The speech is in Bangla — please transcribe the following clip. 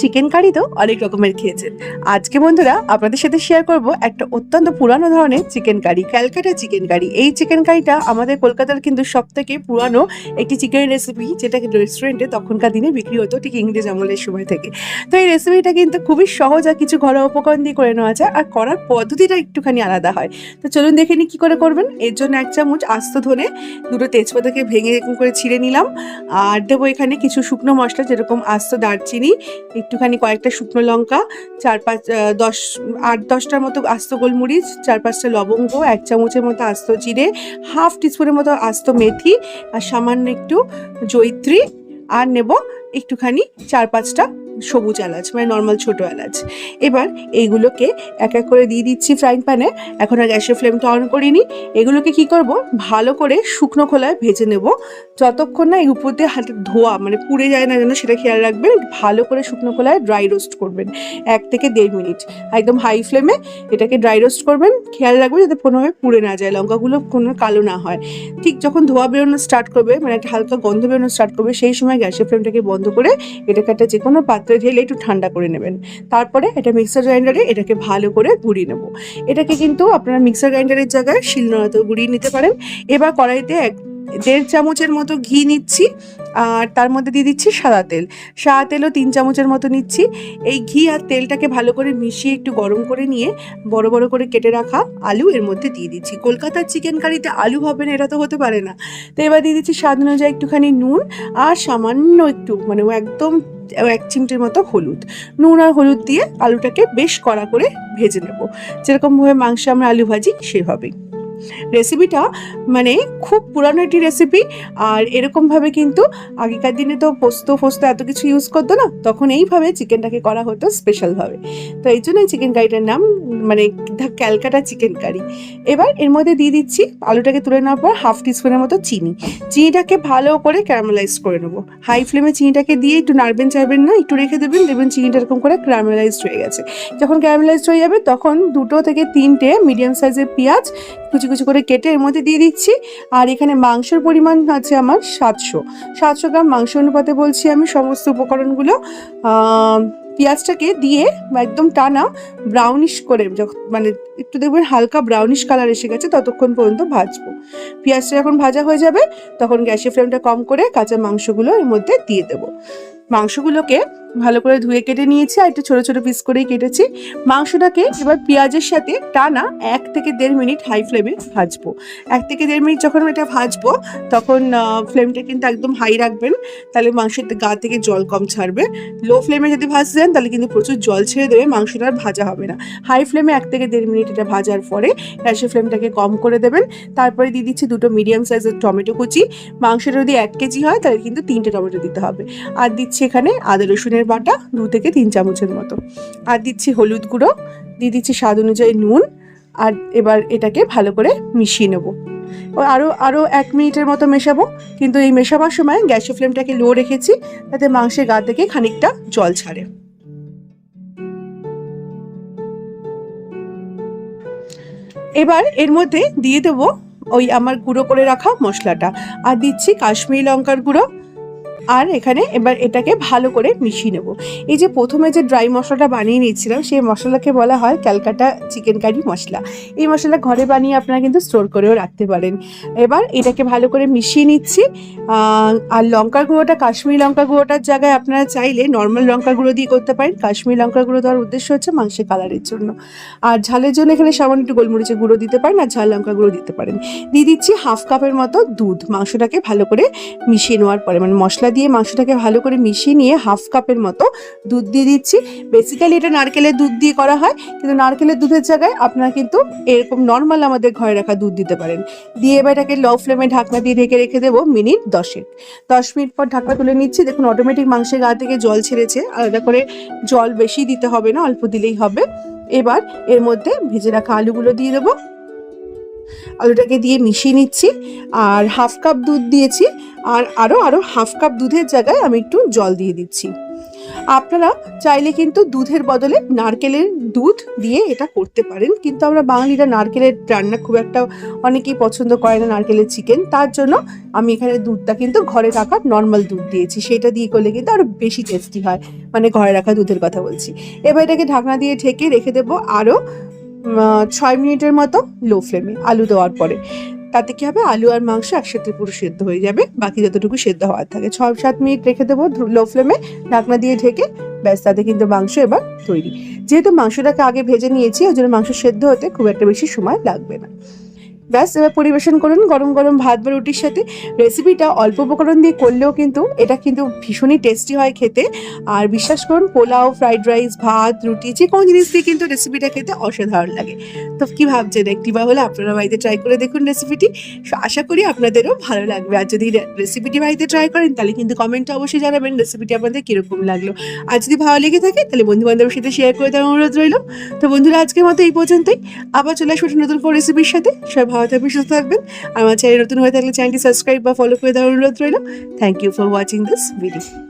চিকেন কারি তো অনেক রকমের খেয়েছেন। আজকে বন্ধুরা আপনাদের সাথে শেয়ার করব একটা অত্যন্ত পুরানো ধরনের chicken curry Calcutta chicken curry এই চিকেন কারিটা আমাদের কলকাতার কিন্তু সব থেকে পুরানো একটি চিকেন রেসিপি যেটা রেস্টুরেন্টে তখনকার দিনে বিক্রি হতো ঠিক ইংরেজ আমলের সময় থেকে। তো এই রেসিপিটা কিন্তু খুবই সহজ আর কিছু ঘরোয়া উপকরণ দিয়ে করে নেওয়া যায় আর করার পদ্ধতিটা একটুখানি আলাদা হয়। তো চলুন দেখে নিই কী করে করবেন। এর জন্য এক চামচ আস্ত ধনে দুটো তেজপাতাকে ভেঙে এরকম করে ছিঁড়ে নিলাম। আর দেবো এখানে কিছু শুকনো মশলা, যেরকম আস্ত দারচিনি একটুখানি কয়েকটা শুকনো লঙ্কা, চার পাঁচ দশ, আট, দশটার মতো আস্ত গোলমরিচ, চার পাঁচটা লবঙ্গ, এক চামচের মতো আস্ত জিরে, হাফ টিস্পুনের মতো আস্ত মেথি, আর সামান্য একটু জৈত্রী আর নেব একটুখানি চার পাঁচটা সবুজ এলাচ মানে নর্মাল ছোট এলাচ। এবার এইগুলোকে এক এক করে দিয়ে দিচ্ছি ফ্রাইং প্যানে এখন আর গ্যাসের ফ্লেমটা অন করিনি। এগুলোকে কি করব? ভালো করে শুকনো খোলায় ভেজে নেব। যতক্ষণ না এই উপর দিয়ে হাতে ধোয়া মানে পুড়ে যায় না যেন সেটা খেয়াল রাখবেন, ভালো করে শুকনো খোলায় ড্রাই রোস্ট করবেন। এক থেকে দেড় মিনিট। একদম হাই ফ্লেমে এটাকে ড্রাই রোস্ট করবেন। খেয়াল রাখবেন যাতে কোনোভাবে পুড়ে না যায়, লঙ্কাগুলো কোনো কালো না হয়। ঠিক যখন ধোয়া বেরোনো স্টার্ট করবে মানে একটা হালকা গন্ধ বেরোনো স্টার্ট করবে, সেই সময় গ্যাসের ফ্লেমটাকে বন্ধ করে এটাকে একটা যে কোনো পাত্রে ঢেলে একটু ঠান্ডা করে নেবেন। তারপরে এটা মিক্সার গ্রাইন্ডারে এটাকে ভালো করে গুঁড়িয়ে নেব। এটাকে কিন্তু আপনারা মিক্সার গ্রাইন্ডারের জায়গায় শিলনোড়াতেও গুঁড়িয়ে নিতে পারেন। এবার কড়াইতে এক দেড় চামচের মতো ঘি নিচ্ছি আর তার মধ্যে দিয়ে দিচ্ছি সাদা তেল। সাদা তেলও তিন চামচের মতো নিচ্ছি। এই ঘি আর তেলটাকে ভালো করে মিশিয়ে একটু গরম করে নিয়ে বড় বড় করে কেটে রাখা আলু এর মধ্যে দিয়ে দিচ্ছি। কলকাতার চিকেন কারিতে আলু হবে না, এটা তো হতে পারে না। তো এবার দিয়ে দিচ্ছি স্বাদ অনুযায়ী একটুখানি নুন আর সামান্য একটু মানে একদম এক চিমটির মতো হলুদ। নুন আর হলুদ দিয়ে আলুটাকে বেশ কড়া করে ভেজে নেব। যেরকমভাবে মাংস আমরা আলু ভাজি, সেভাবেই। রেসিপিটা মানে খুব পুরানো একটি রেসিপি আর এরকমভাবে কিন্তু আগেকার দিনে তো পোস্ত ফোস্ত এত কিছু ইউজ করতো না, তখন এইভাবে চিকেনটাকে করা হতো স্পেশালভাবে তো এই জন্য চিকেন কারিটার নাম মানে ক্যালকাটা চিকেন কারি এবার এর মধ্যে দিয়ে দিচ্ছি আলুটাকে তুলে নেওয়ার পর হাফ টিস্পুনের মতো চিনি। চিনিটাকে ভালো করে ক্যারামেলাইজ করে নেব। হাই ফ্লেমে চিনিটাকে দিয়ে একটু নাড়বেন চাইবেন না, একটু রেখে দেবেন, দেখবেন চিনিটা এরকম করে ক্যারামেলাইজড হয়ে গেছে। যখন ক্যারামেলাইজড হয়ে যাবে, তখন দুটো থেকে তিনটে মিডিয়াম সাইজের পেঁয়াজ, কুচি কুচি করে কেটে এর মধ্যে দিয়ে দিচ্ছি। আর এখানে মাংসের পরিমাণ আছে আমার সাতশো। সাতশো গ্রাম মাংস অনুপাতে বলছি আমি সমস্ত উপকরণগুলো। পেঁয়াজটাকে দিয়ে একদম টানা ব্রাউনিশ করে মানে একটু দেখবেন হালকা ব্রাউনিশ কালার এসে গেছে, ততক্ষণ পর্যন্ত ভাজবো। পেঁয়াজটা যখন ভাজা হয়ে যাবে, তখন গ্যাসের ফ্লেমটা কম করে কাঁচা মাংসগুলো এর মধ্যে দিয়ে দেবো। মাংসগুলোকে ভালো করে ধুয়ে কেটে নিয়েছি আর একটু ছোটো ছোটো পিস করেই কেটেছি। মাংসটাকে এবার পেঁয়াজের সাথে টানা এক থেকে দেড় মিনিট হাই ফ্লেমে ভাজবো। এক থেকে দেড় মিনিট যখন এটা ভাজবো, তখন ফ্লেমটা কিন্তু একদম হাই রাখবেন। তাহলে মাংসের গা থেকে জল কম ছাড়বে। লো ফ্লেমে যদি ভাজতে দেন তাহলে কিন্তু প্রচুর জল ছেড়ে দেবে, মাংসটা আর ভাজা হবে না। হাই ফ্লেমে এক থেকে দেড় মিনিট এটা ভাজার পরে গ্যাসের ফ্লেমটাকে কম করে দেবেন। তারপরে দিয়ে দিচ্ছি দুটো মিডিয়াম সাইজের টমেটো কুচি। মাংসটা যদি এক কেজি হয়, তাহলে কিন্তু তিনটে টমেটো দিতে হবে। আর দিচ্ছি এখানে আদা রসুনের বাটা দু থেকে তিন চামচের মতো। আর দিচ্ছি হলুদ গুঁড়ো, দিয়ে দিচ্ছি স্বাদ অনুযায়ী নুন, আর এবার এটাকে ভালো করে মিশিয়ে নেব। আরও আরও এক মিনিটের মতো মেশাবো, কিন্তু এই মেশাবার সময় গ্যাসের ফ্লেমটাকে লো রেখেছি, যাতে মাংসের গা থেকে খানিকটা জল ছাড়ে। এবার এর মধ্যে দিয়ে দেবো ওই আমার গুঁড়ো করে রাখা মশলাটা। আর দিচ্ছি কাশ্মীরি লঙ্কার গুঁড়ো আর এখানে এবার এটাকে ভালো করে মিশিয়ে নেব। এই যে প্রথমে যে ড্রাই মশলাটা বানিয়ে নিয়েছিলাম, সেই মশলাকে বলা হয় ক্যালকাটা চিকেন কারি মশলা। এই মশলা ঘরে বানিয়ে আপনারা কিন্তু স্টোর করেও রাখতে পারেন। এবার এটাকে ভালো করে মিশিয়ে নিচ্ছি। আর লঙ্কার গুঁড়োটা, কাশ্মীরি লঙ্কা গুঁড়োটার জায়গায় আপনারা চাইলে নর্মাল লঙ্কা গুঁড়ো দিয়ে করতে পারেন। কাশ্মীরি লঙ্কা গুঁড়ো দেওয়ার উদ্দেশ্য হচ্ছে মাংসের কালারের জন্য। আর ঝালের জন্য এখানে সামান্য একটু গোলমরিচের গুঁড়ো দিতে পারেন আর ঝাল লঙ্কা গুঁড়ো দিতে পারেন। দিয়ে দিচ্ছি হাফ কাপের মতো দুধ। মাংসটাকে ভালো করে মিশিয়ে নেওয়ার পরে মানে মশলা দিয়ে মাংসটাকে ভালো করে মিশিয়ে নিয়ে হাফ কাপের মতো দুধ দিয়ে দিচ্ছি। বেসিক্যালি এটা নারকেলের দুধ দিয়ে করা হয়, কিন্তু নারকেলের দুধের জায়গায় আপনারা কিন্তু এরকম নর্মাল আমাদের ঘরে রাখা দুধ দিতে পারেন। দিয়ে এবার এটাকে লো ফ্লেমে ঢাকনা দিয়ে ঢেকে রেখে দেবো মিনিট দশেক দশ মিনিট পর ঢাকনা তুলে নিচ্ছি, দেখুন অটোমেটিক মাংসের গা থেকে জল ছেড়েছে, আলাদা করে জল বেশি দিতে হবে না, অল্প দিলেই হবে। এবার এর মধ্যে ভেজে রাখা আলুগুলো দিয়ে দেবো। আলুটাকে দিয়ে মিশিয়ে নিচ্ছি, আর হাফ কাপ দুধ দিয়েছি, আর আরও আরও হাফ কাপ দুধের জায়গায় আমি একটু জল দিয়ে দিচ্ছি। আপনারা চাইলে কিন্তু দুধের বদলে নারকেলের দুধ দিয়ে এটা করতে পারেন, কিন্তু আমরা বাঙালিরা নারকেলের রান্না খুব একটা অনেকেই পছন্দ করে না নারকেলের চিকেন, তার জন্য আমি এখানে দুধটা কিন্তু ঘরে রাখা নর্মাল দুধ দিয়েছি, সেটা দিয়ে করলে কিন্তু আরও বেশি টেস্টি হয় মানে ঘরে রাখা দুধের কথা বলছি। এবার এটাকে ঢাকনা দিয়ে ঢেকে রেখে দেবো আরও ছয় মিনিটের মতো লো ফ্লেমে আলু দেওয়ার পরে। তাতে কি হবে? আলু আর মাংস একসাথে পুরো সেদ্ধ হয়ে যাবে। বাকি যতটুকু সেদ্ধ হওয়ার থাকে। ছয় সাত মিনিট রেখে দেবো লো ফ্লেমে। ঢাকনা দিয়ে ঢেকে ব্যাস, তাতে কিন্তু মাংস এবার তৈরি। যেহেতু মাংসটাকে আগে ভেজে নিয়েছি, ওই জন্য মাংস সেদ্ধ হতে খুব একটা বেশি সময় লাগবে না। ব্যাস, এবার পরিবেশন করুন, গরম গরম ভাত বা রুটির সাথে। রেসিপিটা অল্প উপকরণ দিয়ে করলেও কিন্তু এটা কিন্তু ভীষণই টেস্টি হয় খেতে। আর বিশ্বাস করুন, পোলাও ফ্রাইড রাইস ভাত, রুটি, যে কোনো জিনিস দিয়ে কিন্তু রেসিপিটা খেতে অসাধারণ লাগে। তো কী ভাবছেন, একটি বা হলে আপনারা বাড়িতে ট্রাই করে দেখুন রেসিপিটি আশা করি আপনাদেরও ভালো লাগবে। আর যদি রেসিপিটি বাড়িতে ট্রাই করেন, তাহলে কিন্তু কমেন্টে অবশ্যই জানাবেন রেসিপিটি আপনাদের কীরকম লাগল। আর যদি ভালো লেগে থাকে, তাহলে বন্ধু বান্ধবের সাথে শেয়ার করে দেওয়ার অনুরোধ রইল। তো বন্ধুরা, আজকের মতো এই পর্যন্তই। আবার চলে আসব নতুন কোনো রেসিপির সাথে। সবাই ভালো থাকবেন, সুস্থ থাকবেন। আমার চ্যানেল নতুন হয়ে থাকলে চ্যানেলটি সাবস্ক্রাইব বা ফলো করে দেওয়ার অনুরোধ রইল। Thank you for watching this video